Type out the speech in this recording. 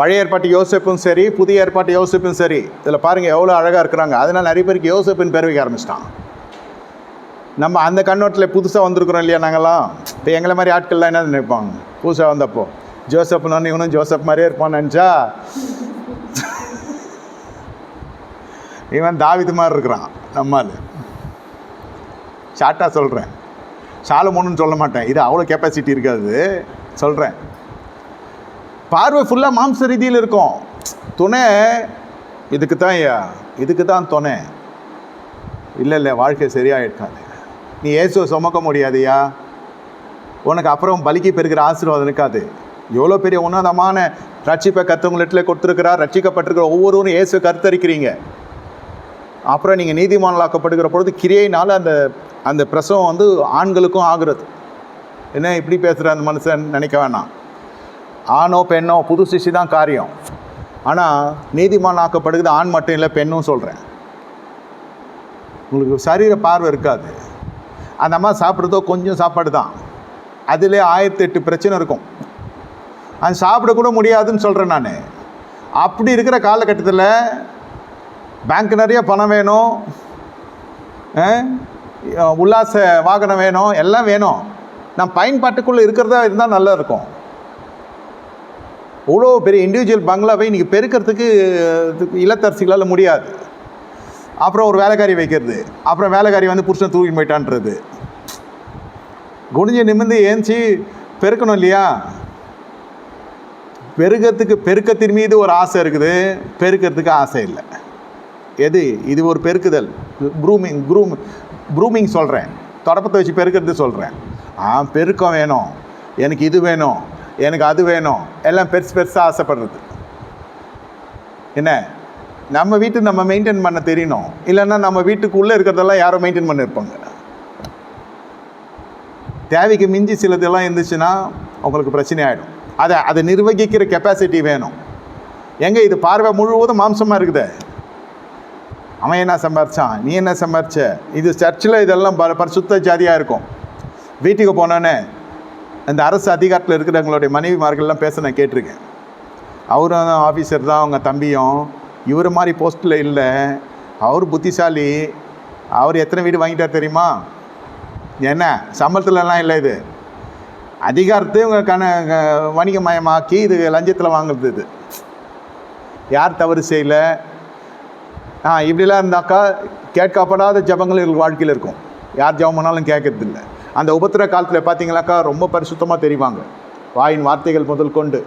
பழைய ஏற்பாட்டு யோசிப்பும் சரி புதிய ஏற்பாட்டு யோசிப்பும் சரி இதில் பாருங்கள் எவ்வளோ அழகாக இருக்கிறாங்க. அதனால் நிறைய பேருக்கு யோசிப்பின் பேர் வைக்க ஆரம்பிச்சிட்டான். நம்ம அந்த கண்ணோட்டில் புதுசாக வந்திருக்கிறோம் இல்லையா நாங்கள்லாம் இப்போ எங்களை மாதிரி ஆட்கள்லாம் என்ன நினைப்பாங்க? புதுசாக வந்தப்போ. ஜோசப்னு இவனும் ஜோசப் மாதிரியே இருப்பான் நினச்சா? இவன் தாவிது மாதிரி இருக்கிறான் நம்மால் ஷார்ட்டாக சொல்கிறேன் சாலமோன்னு சொல்ல மாட்டேன். இது அவ்வளோ கெப்பாசிட்டி இருக்காது. சொல்கிறேன் பார்வை ஃபுல்லாக மாம்ச ரீதியில் இருக்கும். துணை இதுக்கு தான் ஐயா இதுக்கு தான் துணை. இல்லை இல்லை வாழ்க்கை சரியாக இருக்காது நீ இயேசுவை சுமக்க முடியாதுயா உனக்கு அப்புறம் பலிக்கு பெருகிற ஆசீர்வாதம் இருக்காது. எவ்வளோ பெரிய உன்னதமான ரட்சிப்பை கத்தவங்களிடத்துல கொடுத்துருக்கிறார் ரட்சிக்கப்பட்டிருக்கிற ஒவ்வொருவரும் இயேசுவை கருத்தரிக்கிறீங்க. அப்புறம் நீங்கள் நீதிமானலாக்கப்படுகிற பொழுது கிரியையினால் அந்த அந்த பிரசவம் வந்து ஆண்களுக்கும் ஆகுறது. என்ன இப்படி பேசுகிற அந்த மனுஷன் நினைக்க வேணாம். ஆணோ பெண்ணோ புது சிசி தான் காரியம். ஆனால் நீதிமான் ஆக்கப்படுகிறது ஆண் மட்டும் இல்லை பெண்ணும் சொல்கிறேன் உங்களுக்கு சரீர பார்வை இருக்காது. அந்த அம்மா சாப்பிட்றதோ கொஞ்சம் சாப்பாடு தான். அதிலே ஆயிரத்தி எட்டு பிரச்சனை இருக்கும். அது சாப்பிட கூட முடியாதுன்னு சொல்கிறேன் நான். அப்படி இருக்கிற காலகட்டத்தில் பேங்க் நிறைய பணம் வேணும். உல்லாச வாகனம் வேணும். எல்லாம் வேணும். நம்ம பயன்பாட்டுக்குள்ளே இருக்கிறதா இருந்தால் நல்லா இருக்கும். அவ்வளோ பெரிய இண்டிவிஜுவல் பங்களாவை இன்றைக்கி பெருக்கிறதுக்கு இல்லத்தரசிகளால் முடியாது. அப்புறம் ஒரு வேலைக்காரி வைக்கிறது. அப்புறம் வேலைக்காரி வந்து புருஷன் தூக்கி போயிட்டான்றது. குனிஞ்சு நிமிர்ந்து ஏஞ்சி பெருக்கணும் இல்லையா? பெருக்கத்துக்கு பெருக்கத்தின் மீது ஒரு ஆசை இருக்குது. பெருக்கிறதுக்கு ஆசை இல்லை. எது? இது ஒரு பெருக்குதல். ப்ரூமிங் ப்ரூம் ப்ரூமிங் சொல்கிறேன் தொடப்பத்தை வச்சு பெருக்கிறது சொல்கிறேன் ஆ பெருக்கம் வேணும். எனக்கு இது வேணும். எனக்கு அது வேணும். எல்லாம் பெருசு பெருசாக ஆசைப்படுறது. என்ன? நம்ம வீட்டு நம்ம மெயின்டைன் பண்ண தெரியணும். இல்லைன்னா நம்ம வீட்டுக்குள்ளே இருக்கிறதெல்லாம் யாரோ மெயின்டைன் பண்ணியிருப்பாங்க தேவைக்கு மிஞ்சி சிலதெல்லாம் இருந்துச்சுன்னா உங்களுக்கு பிரச்சனை ஆகிடும் அதை அதை நிர்வகிக்கிற கெப்பாசிட்டி வேணும். எங்கே இது பார்வை முழுவதும் மாம்சமாக இருக்குது. அவன் என்ன சம்பாரிச்சான்? நீ என்ன சம்பாரிச்ச? இது சர்ச்சில் இதெல்லாம் ப பரிசுத்த ஜாதியாக இருக்கும். வீட்டுக்கு போனோன்னே இந்த அரசு அதிகாரத்தில் இருக்கிறவங்களுடைய மனைவிமார்கள்லாம் பேச நான் கேட்டிருக்கேன். அவரும் ஆஃபீஸர் தான் அவங்க தம்பியும் இவர் மாதிரி போஸ்ட்டில் இல்லை. அவர் புத்திசாலி. அவர் எத்தனை வீடு வாங்கிட்டார் தெரியுமா? என்ன? சம்பளத்துலலாம் இல்லை இது. அதிகாரத்தை இவங்க கண க- வணிகமயமாக்கி இது லஞ்சத்தில் வாங்குறது இது. யார் தவறு செய்யலை? ஆ இப்படிலாம் இருந்தாக்கா கேட்கப்படாத ஜபங்கள் எங்களுக்கு வாழ்க்கையில் இருக்கும். யார் ஜபம் கேட்கறதில்ல. அந்த உபத்திர காலத்தில் பார்த்தீங்களாக்கா ரொம்ப பரிசுத்தமாக தெரிவாங்க. வாயின் வார்த்தைகள் முதல் கொண்டு.